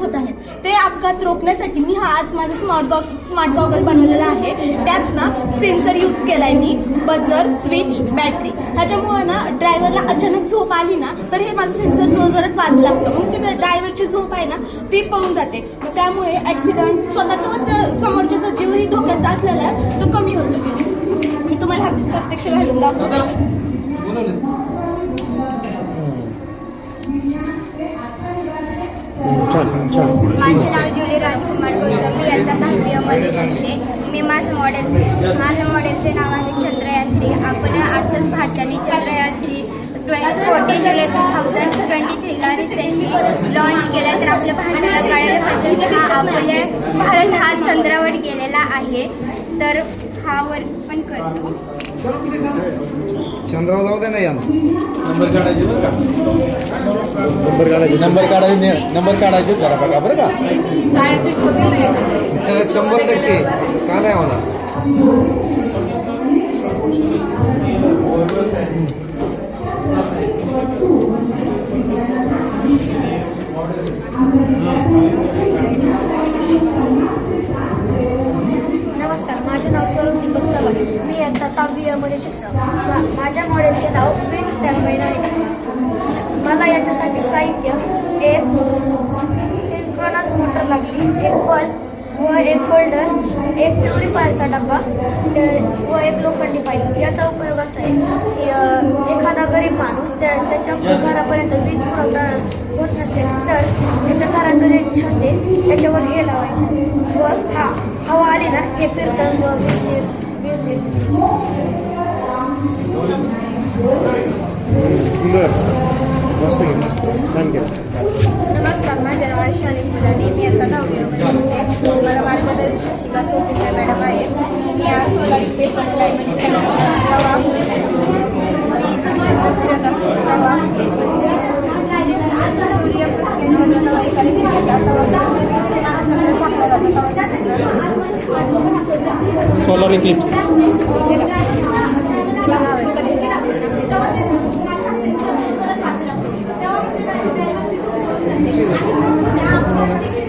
होत आहेत. ते अपघात रोखण्यासाठी मी हा आज माझा स्मार्ट गॉ स्मार्ट गॉगल बनवलेला आहे. त्यात ना सेन्सर यूज केलाय मी. बजर स्विच बॅटरी ह्याच्यामुळे ना ड्रायव्हरला अचानक झोप आली ना तर हे माझं सेन्सर जो जरच वाजू लागतं. मग ड्रायव्हरची झोप आहे ना ती पळून जाते. मग त्यामुळे ऍक्सिडेंट स्वतःचा व समोरच्याचा जीवही धोक्याचा असलेला आहे तो कमी होतो. तुम्हाला प्रत्यक्ष घालून दाखवतो. माझे नाव जुली राजकुमार गौतम मी आता दहावीमध्ये शिकते मी माझं मॉडेल माझं मॉडेलचे नाव आहे चंद्रयात्री. आपण आताच भारताने चंद्रयात्री ट्वेंटी फोर्टीन जुलै टू थाउजंड ट्वेंटी थ्रीला रिसेंटली लॉन्च केला. तर आपल्या भारताला कळायला पाहिजे की हा आपल्या भारत हा चंद्रावर गेलेला आहे. तर हा वर पण करतो. चंद्रावर जाऊ दे ना नंबर काढायचे काढायचे. नंबर काढायचे नंबर काढायचे जरा बघा बरं का? शंभर टक्के. का नाही नमस्कार माझे नाव स्वरूप दीपक चव्हाण. मी आता सहावी मध्ये शिक्षक. माझ्या मॉडेलचे नाव वीस त्याच्यासाठी साहित्य एक सिंक्रोनस मोटर लागली एक बल्ब व एक होल्डर एक प्युरिफायरचा डब्बा व एक लोखंडी पाईप. याचा उपयोग असा आहे की एखादा गरीब माणूस त्या त्याच्या घरापर्यंत वीज पुरवठा होत नसेल तर त्याच्या घराचं जे छत आहे त्याच्यावर हे लावायचं. व हा हवा आली ना हे फिरतं व वीज वीज निर्मिती नमस्कार माझे नाव आहे शालिक मुलानी मी आता दहावीमध्ये मला मार्गदर्शक शिक्षिका सोफिया मॅडम आहे मी आज सोलार इथे लाईनमध्ये